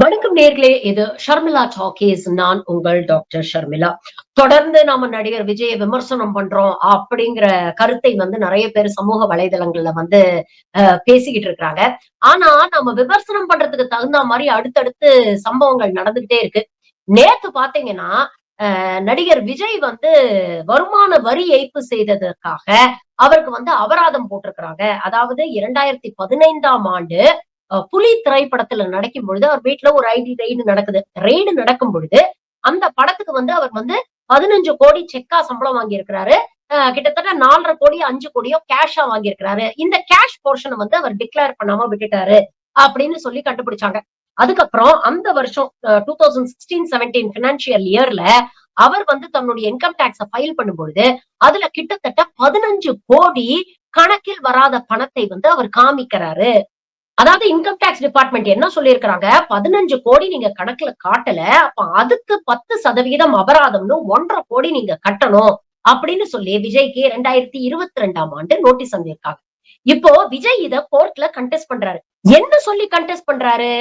வணக்கம் நேர்களே இது ஷர்மிளா டாக்கீஸ். நான் உங்கள் டாக்டர் ஷர்மிளா. தொடர்ந்து நாம நடிகர் விஜய விமர்சனம் பண்றோம் அப்படிங்கிற கருத்தை வந்து நிறைய பேர் சமூக வலைதளங்கள்ல வந்து பேசிக்கிட்டு இருக்காங்க ஆனா நம்ம விமர்சனம் பண்றதுக்கு தகுந்த மாதிரி அடுத்தடுத்து சம்பவங்கள் நடந்துகிட்டே இருக்கு. நேத்து பாத்தீங்கன்னா நடிகர் விஜய் வந்து வருமான வரி ஏய்ப்பு செய்ததற்காக அவருக்கு வந்து அபராதம் போட்டிருக்கிறாங்க. அதாவது இரண்டாயிரத்தி பதினைந்தாம் ஆண்டு புலி திரைப்படத்துல நடக்கும் பொழுது அவர் வீட்டுல ஒரு ஐடி ரெய்டு நடக்குது. ரெய்டு நடக்கும் பொழுது அந்த படத்துக்கு வந்து அவர் வந்து பதினஞ்சு கோடி செக்கா சம்பளம் வாங்கியிருக்கிறாரு. அஹ் கிட்டத்தட்ட நாலரை கோடி அஞ்சு கோடியோ கேஷா வாங்கியிருக்கிறாரு. இந்த கேஷ் போர்ஷனை வந்து அவர் டிக்ளேர் பண்ணாம விட்டுட்டாரு அப்படின்னு சொல்லி கண்டுபிடிச்சாங்க. அதுக்கப்புறம் அந்த வருஷம் two thousand sixteen seventeen financial இயர்ல அவர் வந்து தன்னுடைய இன்கம் டேக்ஸ ஃபைல் பண்ணும்பொழுது அதுல கிட்டத்தட்ட பதினஞ்சு கோடி கணக்கில் வராத பணத்தை வந்து அவர் காமிக்கிறாரு. அதாவது இன்கம் டேக்ஸ் டிபார்ட்மெண்ட் என்ன சொல்லியிருக்கிறாங்க? பதினஞ்சு கோடி நீங்க கணக்குல காட்டல. அப்ப அதுக்கு பத்து சதவீதம் அபராதம்னு ஒன்றரை கோடி நீங்க கட்டணும் அப்படின்னு சொல்லி விஜய்க்கு ரெண்டாயிரத்தி இருபத்தி ரெண்டாம் ஆண்டு நோட்டீஸ் வந்திருக்காங்க இப்போ விஜய் இத கோர்ட்ல கண்டெஸ்ட் பண்றாரு. என்ன சொல்லி கண்டெஸ்ட் பண்றாரு?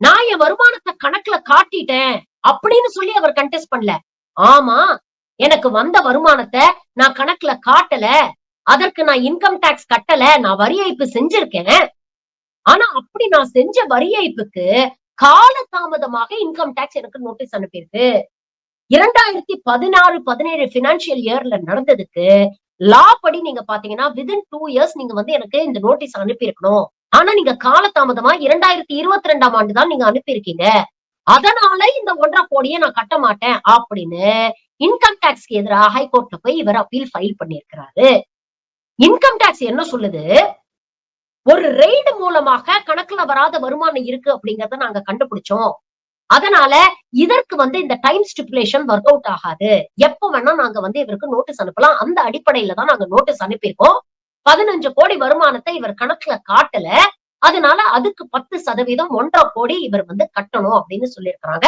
நான் என் வருமானத்தை கணக்குல காட்டிட்டேன் அப்படின்னு சொல்லி அவர் கண்டெஸ்ட் பண்ணல. ஆமா எனக்கு வந்த வருமானத்தை நான் கணக்குல காட்டல. அதற்கு நான் இன்கம் டாக்ஸ் கட்டல. நான் வரி ஏய்ப்பு செஞ்சிருக்கேன். ஆனா அப்படி நான் செஞ்ச வரி ஏய்ப்புக்கு கால தாமதமாக இன்கம் டேக்ஸ் எனக்கு நோட்டீஸ் அனுப்பியிருக்கு. இரண்டாயிரத்தி பதினாறு பதினேழு பினான்சியல் இயர்ல நடந்ததுக்கு லா படி நீங்க பாத்தீங்கன்னா விதின் டூ இயர்ஸ் நீங்க வந்து எனக்கு இந்த நோட்டீஸ் அனுப்பியிருக்கணும். ஆனா நீங்க காலதாமதமா இரண்டாயிரத்தி இருபத்தி ரெண்டாம் ஆண்டு தான் நீங்க அனுப்பியிருக்கீங்க. அதனால இந்த ஒன்றரை கோடியை நான் கட்ட மாட்டேன் அப்படின்னு இன்கம் டாக்ஸ்க்கு எதிராக ஹைகோர்ட்ல போய் இவர் அப்பீல் ஃபைல் பண்ணியிருக்கிறாரு. இன்கம் டாக்ஸ் என்ன சொல்லுது? ஒரு ரெய்டு மூலமாக கணக்குல வராத வருமானம் இருக்கு அப்படிங்கறத நாங்க கண்டுபிடிச்சோம். அதனால இதற்கு வந்து இந்த டைம் ஸ்டிபுலேஷன் ஒர்க் அவுட் ஆகாது. எப்ப வேணா நாங்க வந்து இவருக்கு நோட்டீஸ் அனுப்பலாம். அந்த அடிப்படையில தான் நாங்க நோட்டீஸ் அனுப்பியிருக்கோம். பதினஞ்சு கோடி வருமானத்தை இவர் கணக்குல காட்டல. அதனால அதுக்கு பத்து சதவீதம் ஒன்றரை கோடி இவர் வந்து கட்டணும் அப்படின்னு சொல்லியிருக்கிறாங்க.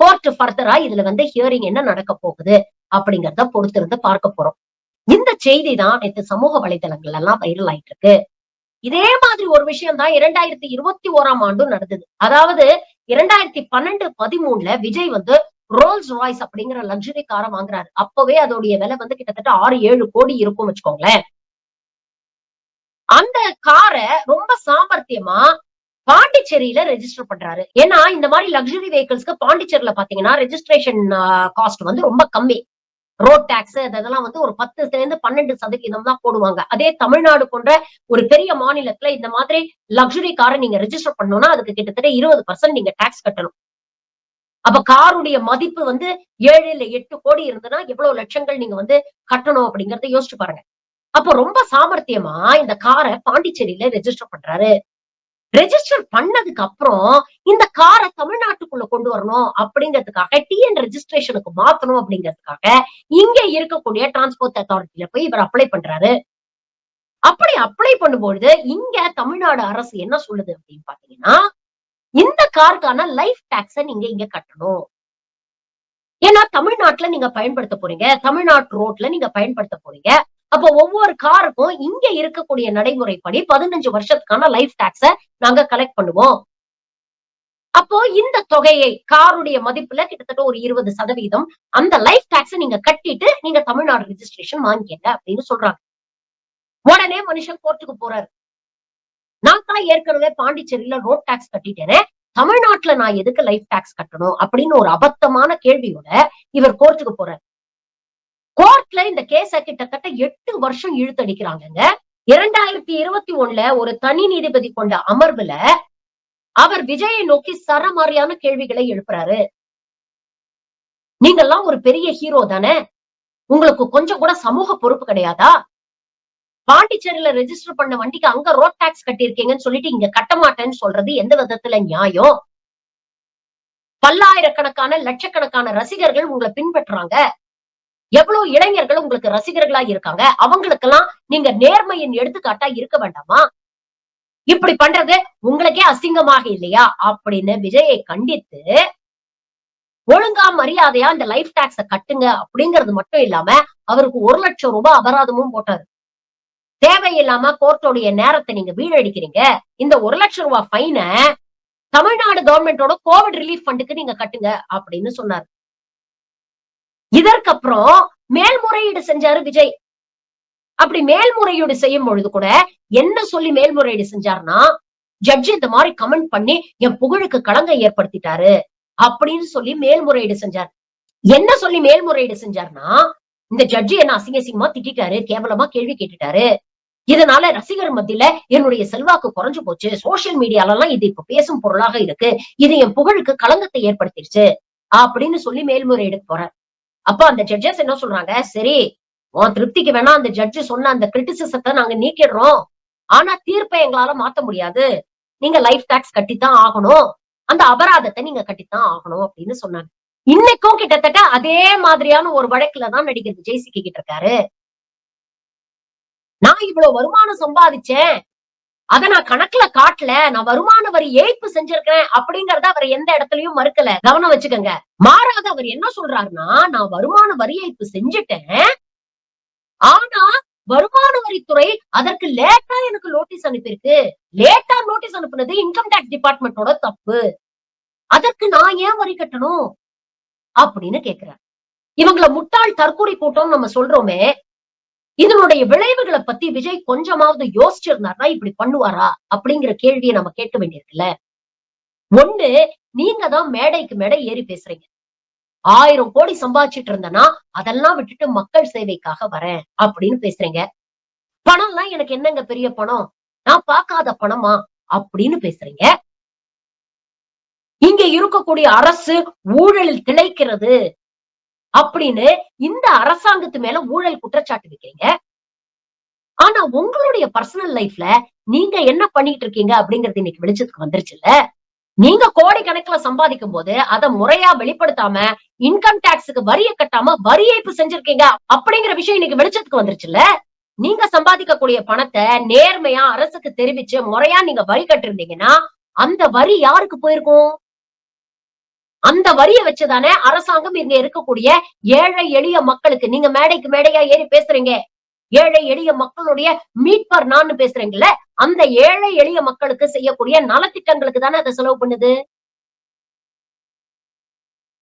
கோர்ட் ஃபர்தரா இதுல வந்து ஹியரிங் என்ன நடக்க போகுது அப்படிங்கறத பொறுத்திருந்து பார்க்க போறோம். இந்த செய்தி தான் நேற்று சமூக வலைதளங்கள் எல்லாம் வைரல் ஆயிட்டு இருக்கு. இதே மாதிரி ஒரு விஷயம் தான் இரண்டாயிரத்தி இருபத்தி ஓராம் ஆண்டும் நடந்தது. அதாவது இரண்டாயிரத்தி பன்னெண்டு பதிமூணுல விஜய் வந்து ரோல்ஸ் ராய்ஸ் அப்படிங்கிற லக்ஸரி காரை வாங்குறாரு. அப்பவே அதோடைய விலை வந்து கிட்டத்தட்ட ஆறு ஏழு கோடி இருக்கும் வச்சுக்கோங்களேன். அந்த காரை ரொம்ப சாமர்த்தியமா பாண்டிச்சேரியில ரெஜிஸ்டர் பண்றாரு. ஏன்னா இந்த மாதிரி லக்ஸரி வெஹிக்கிள்ஸ்க்கு பாண்டிச்சேரியில பாத்தீங்கன்னா ரெஜிஸ்ட்ரேஷன் காஸ்ட் வந்து ரொம்ப கம்மி. ரோட் டாக்ஸ் அதெல்லாம் வந்து ஒரு பத்துல இருந்து பன்னெண்டு சதவீதம் தான் போடுவாங்க. அதே தமிழ்நாடு போன்ற ஒரு பெரிய மாநிலத்துல இந்த மாதிரி லக்ஸுரி காரை நீங்க ரெஜிஸ்டர் பண்ணோம்னா அதுக்கு கிட்டத்தட்ட இருபது பர்சன்ட் நீங்க டாக்ஸ் கட்டணும். அப்ப காருடைய மதிப்பு வந்து ஏழு இல்ல எட்டு கோடி இருந்ததுன்னா எவ்வளவு லட்சங்கள் நீங்க வந்து கட்டணும் அப்படிங்கறத யோசிச்சு பாருங்க. அப்போ ரொம்ப சாமர்த்தியமா இந்த காரை பாண்டிச்சேரியில ரெஜிஸ்டர் பண்றாரு. ரெஜிஸ்டர் பண்ணதுக்கு அப்புறம் இந்த காரை தமிழ்நாட்டுக்குள்ள கொண்டு வரணும் அப்படிங்கிறதுக்காக டிஎன் ரெஜிஸ்ட்ரேஷனுக்கு மாத்தணும் அப்படிங்கிறதுக்காக இங்க இருக்கக்கூடிய டிரான்ஸ்போர்ட் அத்தாரிட்டியில போய் இவர் அப்ளை பண்றாரு. அப்படி அப்ளை பண்ணும்பொழுது இங்க தமிழ்நாடு அரசு என்ன சொல்லுது அப்படின்னு பாத்தீங்கன்னா இந்த காருக்கான லைஃப் டாக்ஸ நீங்க இங்க கட்டணும். ஏன்னா தமிழ்நாட்டுல நீங்க பயன்படுத்த போறீங்க. தமிழ்நாட்டு ரோட்ல நீங்க பயன்படுத்த போறீங்க. அப்போ ஒவ்வொரு காருக்கும் இங்க இருக்கக்கூடிய நடைமுறைப்படி பதினஞ்சு வருஷத்துக்கான லைஃப் டாக்ஸ நாங்க கலெக்ட் பண்ணுவோம். அப்போ இந்த தொகையை காருடைய மதிப்புல கிட்டத்தட்ட ஒரு இருபது சதவீதம் அந்த லைஃப் டாக்ஸ நீங்க கட்டிட்டு நீங்க தமிழ்நாடு ரெஜிஸ்ட்ரேஷன் வாங்கிக்கங்க அப்படின்னு சொல்றாங்க. உடனே மனுஷன் கோர்ட்டுக்கு போறாரு. நான் தான் ஏற்கனவே பாண்டிச்சேரியில ரோட் டாக்ஸ் கட்டிட்டேனே தமிழ்நாட்டுல நான் எதுக்கு லைஃப் டாக்ஸ் கட்டணும் அப்படின்னு ஒரு அபத்தமான கேள்வியோட இவர் கோர்ட்டுக்கு போறாரு. கோர்ட்ல இந்த கேஸ கிட்டத்தட்ட எட்டு வருஷம் இழுத்தடிக்கிறாங்கங்க இரண்டாயிரத்தி இருபத்தி ஒண்ணுல ஒரு தனி நீதிபதி கொண்ட அமர்வுல அவர் விஜயை நோக்கி சரமாரியான கேள்விகளை எழுப்புறாரு. நீங்கெல்லாம் ஒரு பெரிய ஹீரோ தானே? உங்களுக்கு கொஞ்சம் கூட சமூக பொறுப்பு கிடையாதா? பாண்டிச்சேரியில ரெஜிஸ்டர் பண்ண வண்டிக்கு அங்க ரோட் டாக்ஸ் கட்டியிருக்கீங்கன்னு சொல்லிட்டு இங்க கட்ட மாட்டேன்னு சொல்றது எந்த விதத்துல நியாயம்? பல்லாயிரக்கணக்கான லட்சக்கணக்கான ரசிகர்கள் உங்களை பின்பற்றுறாங்க. எவ்வளவு இளைஞர்கள் உங்களுக்கு ரசிகர்களா இருக்காங்க? அவங்களுக்கெல்லாம் நீங்க நேர்மையின் எடுத்துக்காட்டா இருக்க வேண்டாமா? இப்படி பண்றது உங்களுக்கே அசிங்கமாக இல்லையா? அப்படின்னு விஜயை கண்டித்து ஒழுங்கா மரியாதையா இந்த லைஃப் டாக்ஸ கட்டுங்க அப்படிங்கறது மட்டும் இல்லாம அவருக்கு ஒரு லட்சம் ரூபாய் அபராதமும் போட்டாரு. தேவையில்லாம கோர்ட்டோடைய நேரத்தை நீங்க வீணடிக்கிறீங்க. இந்த ஒரு லட்சம் ரூபாய் ஃபைனை தமிழ்நாடு கவர்மெண்டோட கோவிட் ரிலீஃப் ஃபண்டுக்கு நீங்க கட்டுங்க அப்படின்னு சொன்னாரு. இதற்கப்புறம் மேல்முறையீடு செஞ்சாரு விஜய். அப்படி மேல்முறையீடு செய்யும் பொழுது கூட என்ன சொல்லி மேல்முறையீடு செஞ்சாருன்னா ஜட்ஜ் இந்த மாதிரி கமெண்ட் பண்ணி என் புகழுக்கு களங்கம் ஏற்படுத்திட்டாரு அப்படின்னு சொல்லி மேல்முறையீடு செஞ்சார். என்ன சொல்லி மேல்முறையீடு செஞ்சாருன்னா இந்த ஜட்ஜி என்ன அசிங்க அசிங்கமா திட்டிட்டாரு கேவலமா கேள்வி கேட்டுட்டாரு. இதனால ரசிகர் மத்தியில என்னுடைய செல்வாக்கு குறைஞ்சு போச்சு. சோசியல் மீடியால எல்லாம் இது இப்ப பேசும் பொருளாக இருக்கு. இது என் புகழுக்கு களங்கத்தை ஏற்படுத்திருச்சு. அப்படின்னு சொல்லி மேல்முறையீடு போறார். அப்ப அந்த ஜட்ஜஸ் என்ன சொல்றாங்க? சரி உன் திருப்திக்கு வேணா அந்த ஜட்ஜு சொன்ன அந்த கிரிட்டிசிசத்தை நாங்க நீக்கிடுறோம். ஆனா தீர்ப்பை எங்களால மாத்த முடியாது. நீங்க லைஃப் டாக்ஸ் கட்டித்தான் ஆகணும். அந்த அபராதத்தை நீங்க கட்டித்தான் ஆகணும் அப்படின்னு சொன்னாங்க. இன்னைக்கும் கிட்டத்தட்ட அதே மாதிரியான ஒரு வழக்குல தான் நடிகர் விஜய் சிக்கிக்கிட்டு இருக்காரு. நான் இவ்வளவு வருமானம் சம்பாதிச்சேன். அத நான் கணக்குல காட்டல நான் வருமான வரி ஏய்ப்பு செஞ்சிருக்கேன் அப்படிங்கறத அவர் எந்த இடத்துலயும் மறுக்கல. கவனம் வச்சுக்கோங்க. மாறாக அவர் என்ன சொல்றாருன்னா நான் வருமான வரி ஏய்ப்பு செஞ்சுட்டேன் ஆனா வருமான வரித்துறை அதற்கு லேட்டா எனக்கு நோட்டீஸ் அனுப்பியிருக்கு. லேட்டா நோட்டீஸ் அனுப்புனது இன்கம் டேக்ஸ் டிபார்ட்மெண்டோட தப்பு. அதற்கு நான் ஏன் வரி கட்டணும்? அப்படின்னு கேக்குறேன் இவங்களை முட்டாள் தற்கொலை கூட்டம் நம்ம சொல்றோமே இதனுடைய விளைவுகளை பத்தி விஜய் கொஞ்சமாவது யோசிச்சிருந்தாரா இப்படி பண்ணுவாரா அப்படிங்கிற கேள்வியை நம்ம கேட்க வேண்டியிருக்குல்ல. ஒண்ணு நீங்க தான் மேடைக்கு மேடை ஏறி பேசுறீங்க. ஆயிரம் கோடி சம்பாதிச்சிட்டு இருந்தேன்னா அதெல்லாம் விட்டுட்டு மக்கள் சேவைக்காக வரேன் அப்படின்னு பேசுறீங்க. பணம்லாம் எனக்கு என்னங்க பெரிய பணம்? நான் பார்க்காத பணமா அப்படின்னு பேசுறீங்க. இங்க இருக்கக்கூடிய அரசு ஊழலில் திளைக்கிறது அப்படின்னு இந்த அரசாங்கத்து மேல ஊழல் குற்றச்சாட்டு வைக்கிறீங்க. ஆனா உங்களுடைய பர்சனல் லைஃப்ல நீங்க என்ன பண்ணிட்டு இருக்கீங்க அப்படிங்கறது இன்னைக்கு வெளிச்சத்துக்கு வந்துருச்சு இல்ல நீங்க கோடி கணக்குல சம்பாதிக்கும் போது அதை முறையா வெளிப்படுத்தாம இன்கம் டாக்ஸுக்கு வரிய கட்டாம வரி ஏய்ப்பு செஞ்சிருக்கீங்க அப்படிங்கிற விஷயம் இன்னைக்கு வெளிச்சத்துக்கு வந்துருச்சுல்ல? நீங்க சம்பாதிக்கக்கூடிய பணத்தை நேர்மையா அரசுக்கு தெரிவிச்சு முறையா நீங்க வரி கட்டிருந்தீங்கன்னா அந்த வரி யாருக்கு போயிருக்கும்? அந்த வரியை வச்சுதானே அரசாங்கம் இங்க இருக்கக்கூடிய ஏழை எளிய மக்களுக்கு நீங்க மேடைக்கு மேடையா ஏறி பேசுறீங்க. ஏழை எளிய மக்களுடைய மீட்பர் நான் பேசுறீங்கல்ல அந்த ஏழை எளிய மக்களுக்கு செய்யக்கூடிய நலத்திட்டங்களுக்கு தானே அதை செலவு பண்ணுது?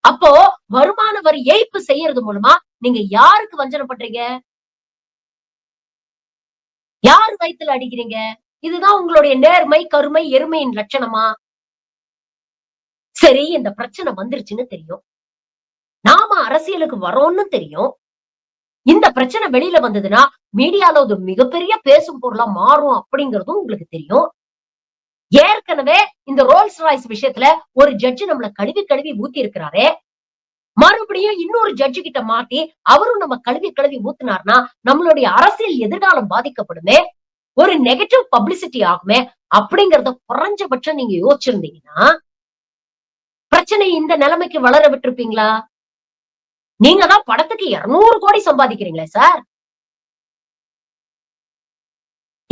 அப்போ வருமான வரி ஏய்ப்பு செய்யறது மூலமா நீங்க யாருக்கு வஞ்சனை பண்றீங்க? யார் வயித்துல அடிக்கிறீங்க? இதுதான் உங்களுடைய நேர்மை கருமை எருமையின் லட்சணமா? சரி இந்த பிரச்சனை வந்துருச்சுன்னு தெரியும். நாம அரசியலுக்கு வரோம்னு தெரியும். இந்த பிரச்சனை வெளியில வந்ததுன்னா மீடியால ஒரு மிகப்பெரிய பேசும் பொருளா மாறும் அப்படிங்கறதும் உங்களுக்கு தெரியும். ஏற்கனவே இந்த ரோல்ஸ் ராய்ஸ் விஷயத்துல ஒரு ஜட்ஜு நம்மள கழுவி கழுவி ஊத்தி இருக்கிறாரே மறுபடியும் இன்னொரு ஜட்ஜு கிட்ட மாட்டி அவரும் நம்ம கழுவி கழுவி ஊத்துனார்னா நம்மளுடைய அரசியல் எதிர்காலம் பாதிக்கப்படுமே. ஒரு நெகட்டிவ் பப்ளிசிட்டி ஆகுமே அப்படிங்கறத குறைஞ்சபட்சம் நீங்க யோசிச்சிருந்தீங்கன்னா பிரச்சனை இந்த நிலைமைக்கு வளர விட்டுருப்பீங்களா? நீங்க தான் படத்துக்கு இருநூறு கோடி சம்பாதிக்கிறீங்களே சார்.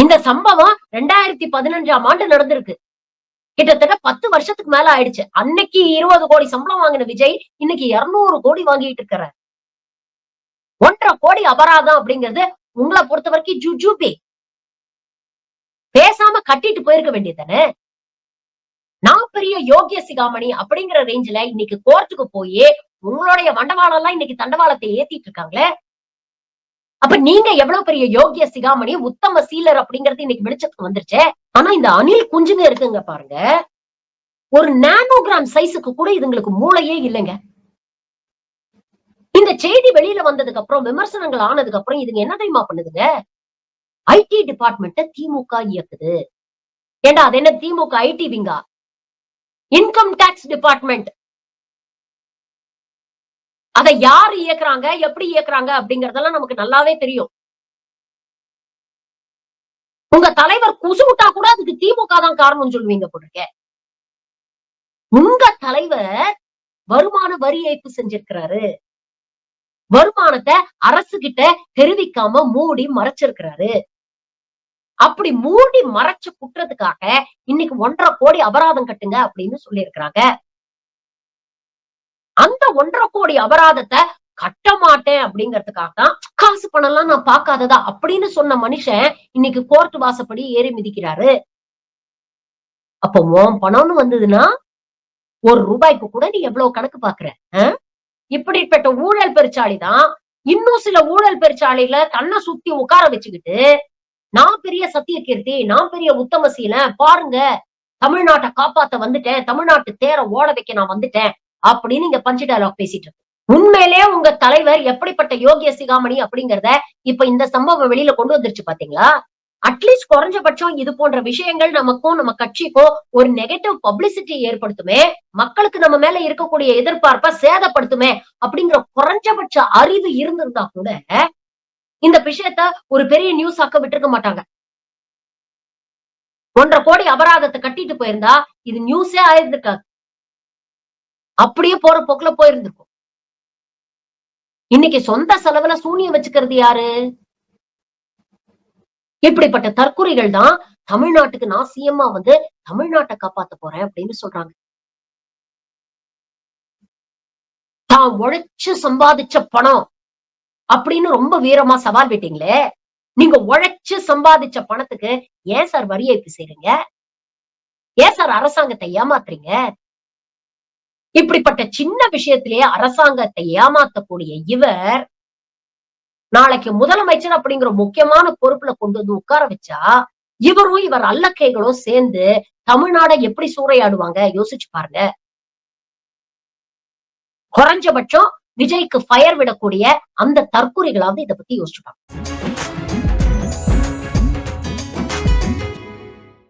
இந்த சம்பவம் ரெண்டாயிரத்தி பதினஞ்சாம் ஆண்டு நடந்திருக்கு. கிட்டத்தட்ட பத்து வருஷத்துக்கு மேல ஆயிடுச்சு. அன்னைக்கு இருபது கோடி சம்பளம் வாங்கின விஜய் இன்னைக்கு இருநூறு கோடி வாங்கிட்டு இருக்கிறார். ஒன்றரை கோடி அபராதம் அப்படிங்கிறது உங்களை பொறுத்த வரைக்கும் ஜுஜூபி. பேசாம கட்டிட்டு போயிருக்க வேண்டியதானே நான் பெரிய யோகிய சிகாமணி அப்படிங்கிற ரேஞ்சில இன்னைக்கு கோர்ட்டுக்கு போய் உங்களுடைய வண்டவாளம் எல்லாம் இன்னைக்கு தண்டவாளத்தை ஏத்திட்டு இருக்காங்களே? அப்ப நீங்க எவ்வளவு பெரிய யோகிய சிகாமணி உத்தம சீலர் அப்படிங்கறது இன்னைக்கு வெளிச்சத்துக்கு வந்துருச்சு? ஆனா இந்த அணில் குஞ்சுங்க இருக்குங்க பாருங்க. ஒரு நானோகிராம் சைஸுக்கு கூட இதுங்களுக்கு மூளையே இல்லைங்க. இந்த செய்தி வெளியில வந்ததுக்கு அப்புறம் விமர்சனங்கள் ஆனதுக்கு அப்புறம் இதுங்க என்ன தெரியுமா பண்ணுதுங்க? ஐடி டிபார்ட்மெண்ட்ட திமுக இயக்குது. ஏண்டா அது என்ன திமுக ஐடி விங்கா இன்கம் டாக்ஸ் டிபார்ட்மெண்ட் அதை யார் இயக்குறாங்க எப்படி இயக்குறாங்க அப்படிங்கறதெல்லாம் நமக்கு நல்லாவே தெரியும். உங்க தலைவர் குசு விட்டா கூட அதுக்கு திமுக தான் காரணம் சொல்லுவீங்க போட்டிருக்க உங்க தலைவர் வருமான வரி ஏய்ப்பு செஞ்சிருக்கிறாரு. வருமானத்தை அரசு கிட்ட தெரிவிக்காம மூடி மறைச்சிருக்கிறாரு. அப்படி மூடி மறைச்சு குட்டுறதுக்காக இன்னைக்கு ஒன்றரை கோடி அபராதம் கட்டுங்க அப்படின்னு சொல்லியிருக்கிறாங்க. அந்த ஒன்றரை கோடி அபராதத்தை கட்ட மாட்டேன் அப்படிங்கறதுக்காக தான் காசு பணம்லாம் நான் பார்க்காததா அப்படின்னு சொன்ன மனுஷன் இன்னைக்கு கோர்ட் வாசப்படி ஏறி மிதிக்கிறாரு. அப்போ உன் பணம்னு வந்ததுன்னா ஒரு ரூபாய்க்கு கூட நீ எவ்வளவு கணக்கு பாக்குற இப்படிப்பட்ட ஊழல் பெருச்சாளி தான் இன்னும் சில ஊழல் பெருச்சாலையில தன்னை சுத்தி உட்கார வச்சுக்கிட்டு நான் பெரிய சத்தியகீர்த்தி நான் பெரிய உத்தமசீலன் பாருங்க தமிழ்நாட்டை காப்பாத்த வந்துட்டேன் தமிழ்நாட்டு தேர ஓட வைக்க நான் வந்துட்டேன் அப்படின்னு இங்க பஞ்சு டயலாக் பேசிட்டு இருக்கு. உண்மையிலே உங்க தலைவர் எப்படிப்பட்ட யோகிய சிகாமணி அப்படிங்கறத இப்ப இந்த சம்பவம் வெளியில கொண்டு வந்துருச்சு பாத்தீங்களா? அட்லீஸ்ட் குறைஞ்சபட்சம் இது போன்ற விஷயங்கள் நமக்கும் நம்ம கட்சிக்கும் ஒரு நெகட்டிவ் பப்ளிசிட்டி ஏற்படுத்துமே மக்களுக்கு நம்ம மேல இருக்கக்கூடிய எதிர்பார்ப்பை சேதப்படுத்துமே அப்படிங்கிற குறைஞ்சபட்ச அறிவு இருந்திருந்தா கூட இந்த விஷயத்த ஒரு பெரிய நியூஸ் ஆக்க விட்டுருக்க மாட்டாங்க. ஒன்றரை கோடி அபராதத்தை கட்டிட்டு போயிருந்தா இது நியூஸே ஆயிருந்திருக்காது. அப்படியே போற போக்குல போயிருந்திருக்கும். இன்னைக்கு சொந்த செலவுல சூனியம் வச்சுக்கிறது யாரு? இப்படிப்பட்ட தற்கொலைகள் தான் தமிழ்நாட்டுக்கு நான் சிஎம்மா வந்து தமிழ்நாட்டை காப்பாத்த போறேன் அப்படின்னு சொல்றாங்க. தான் உழைச்சு சம்பாதிச்ச பணம் அப்படின்னு ரொம்ப வீரமா சவால் விட்டீங்களே? நீங்க உழைச்சு சம்பாதிச்ச பணத்துக்கு ஏன் சார் வரி ஏய்ப்பு செய்றீங்க? ஏன் சார் அரசாங்கத்தை ஏமாத்துறீங்க? இப்படிப்பட்ட சின்ன விஷயத்திலேயே அரசாங்கத்தை ஏமாத்தக்கூடிய இவர் நாளைக்கு முதலமைச்சர் அப்படிங்கிற முக்கியமான பொறுப்புல கொண்டு வந்து உட்கார வச்சா இவரும் இவர் அல்லக்கைகளும் சேர்ந்து தமிழ்நாடை எப்படி சூறையாடுவாங்க? யோசிச்சு பாருங்க. குறைஞ்சபட்சம் விஜய்க்கு ஃபயர் விடக்கூடிய அந்த தற்குறிகளாவது இதை பத்தி யோசிச்சுட்டாங்க.